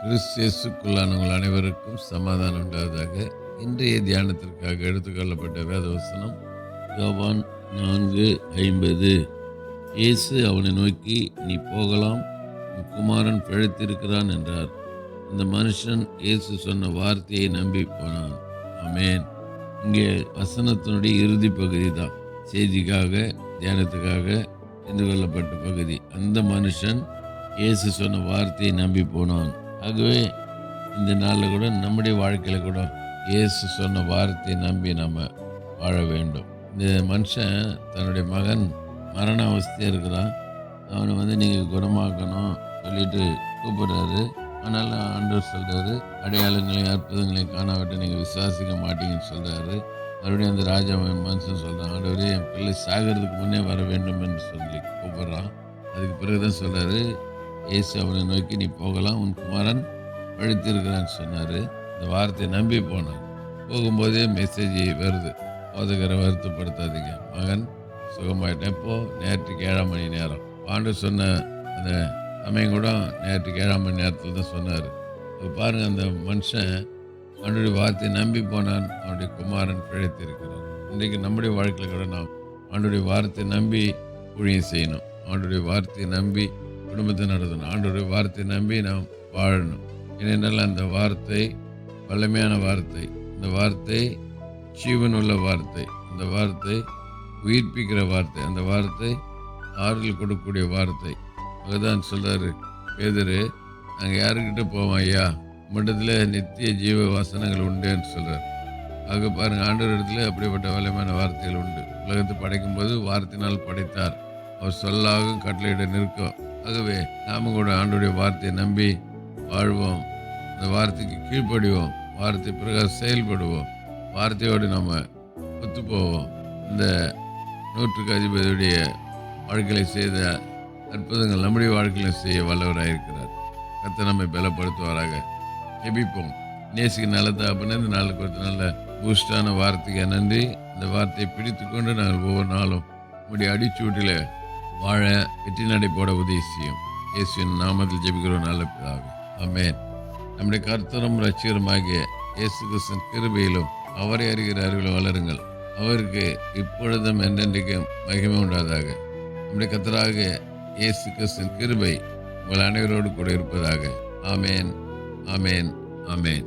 கிறிஸ்தியசுக்குள்ளானவங்கள் அனைவருக்கும் சமாதானம் உண்டாவதாக. இன்றைய தியானத்திற்காக எடுத்துக்கொள்ளப்பட்ட வேதவசனம் யோவான் நான்கு ஐம்பது. இயேசு அவனை நோக்கி நீ போகலாம் உன் குமாரன் பிழைத்திருக்கிறான் என்றார். அந்த மனுஷன் இயேசு சொன்ன வார்த்தையை நம்பி போனான். அமேன் இங்கே வசனத்தினுடைய இறுதி பகுதி தான். செய்திக்காக தியானத்துக்காக தெரிந்து கொள்ளப்பட்ட பகுதி. அந்த மனுஷன் இயேசு சொன்ன வார்த்தையை நம்பி போனான் ஆகவே இந்த நாளில் கூட நம்முடைய வாழ்க்கையில் கூட இயேசு சொன்ன வார்த்தையை நம்பி நம்ம வாழ வேண்டும். இந்த மனுஷன் தன்னுடைய மகன் மரண அவஸ்தையாக இருக்கிறான். அவனை வந்து நீங்கள் குணமாக்கணும் சொல்லிட்டு கூப்பிடுறாரு. ஆனால் ஆண்டவர் சொல்கிறாரு அடையாளங்களையும் அற்புதங்களையும் காணாவிட்டு நீங்கள் விசுவாசிக்க மாட்டீங்கன்னு சொல்கிறாரு மறுபடியும் அந்த ராஜா மனுஷன் சொல்கிறான் ஆண்டவரே என் பிள்ளை சாகிறதுக்கு முன்னே வர வேண்டும் என்று சொல்லி கூப்பிட்றான். அதுக்கு பிறகு தான் சொல்கிறாரு இயேசு அவனை நோக்கி நீ போகலாம் உன் குமாரன் பழித்திருக்கிறான்னு சொன்னார். இந்த வார்த்தையை நம்பி போனான் போகும்போதே மெசேஜ் வருது. போதகரை வருத்தப்படுத்தாதீங்க. மகன் சுகமாயிட்டேன். இப்போது நேற்றுக்கு ஏழாம் மணி நேரம். ஆண்டு சொன்ன அந்த சமயம் கூட நேற்றுக்கு ஏழாம் மணி நேரத்தில் தான் சொன்னார். இப்போ பாருங்கள் அந்த மனுஷன் அவனுடைய வார்த்தையை நம்பி போனான். அவனுடைய குமாரன் பிழைத்திருக்கிறான். இன்றைக்கு நம்முடைய வாழ்க்கையில் கூட நாம் அவனுடைய வார்த்தையை நம்பி ஊழியம் செய்யணும். அவனுடைய வார்த்தையை நம்பி குடும்பத்தை நடத்தணும் ஆண்டோடைய வார்த்தையை நம்பி நாம் வாழணும். ஏனென்றால் அந்த வார்த்தை வல்லமையான வார்த்தை இந்த வார்த்தை ஜீவனுள்ள வார்த்தை அந்த வார்த்தை உயிர்ப்பிக்கிற வார்த்தை அந்த வார்த்தை ஆறுதல் கொடுக்கக்கூடிய வார்த்தை. அதுதான் சொல்கிறாரு பேதரு நாங்கள் யாருக்கிட்ட போவோம் ஐயா? மட்டத்தில் நித்திய ஜீவ வசனங்கள் உண்டுன்னு சொல்கிறார் ஆக பாருங்கள் ஆண்டவர் இடத்துல அப்படிப்பட்ட வலிமையான வார்த்தைகள் உண்டு. உலகத்தை படைக்கும்போது வார்த்தையினால் படைத்தார். அவர் சொல்லாக கட்டளையிட நிற்கும். ஆகவே நாம கூட ஆண்டுடைய வார்த்தையை நம்பி வாழ்வோம். அந்த வார்த்தைக்கு கீழ்ப்படிவோம். வார்த்தை பிறகு செயல்படுவோம். வார்த்தையோடு நம்ம ஒத்து போவோம் இந்த நூற்றுக்கு அதிபதியுடைய வாழ்க்கையை செய்த அற்புதங்கள் நம்முடைய வாழ்க்கையில் செய்ய வல்லவராக இருக்கிறார். கத்தை நம்மை பலப்படுத்துவாராக. ஜெபிப்போம். நேசிக்கு நல்ல அப்படின்னு இந்த நாளுக்கு ஒரு நல்ல பூஸ்டான வார்த்தைக்கு நன்றி. இந்த வார்த்தையை பிடித்து கொண்டு நாங்கள் ஒவ்வொரு நாளும் நம்முடைய அடிச்சூட்டில் வாழ வெற்றி நடை போட உதவி செய்யும். இயேசுவின் நாமத்தில் ஜெபிக்கிறோம் நல்ல பிதாவே. அமேன் நம்முடைய கர்த்தரும் ரட்சிகருமாகிய இயேசு கிருஷ்ணன் கிருபையிலும் அவரை அறிகிற அறிவிலும் வளருங்கள். அவருக்கு இப்பொழுதும் என்றென்றைக்கும் மகிமை உண்டாதாக நம்முடைய கத்தராக இயேசு கிருஷ்ணன் கிருபை உங்கள் அனைவரோடு கூட இருப்பதாக. ஆமேன். ஆமேன். ஆமேன்.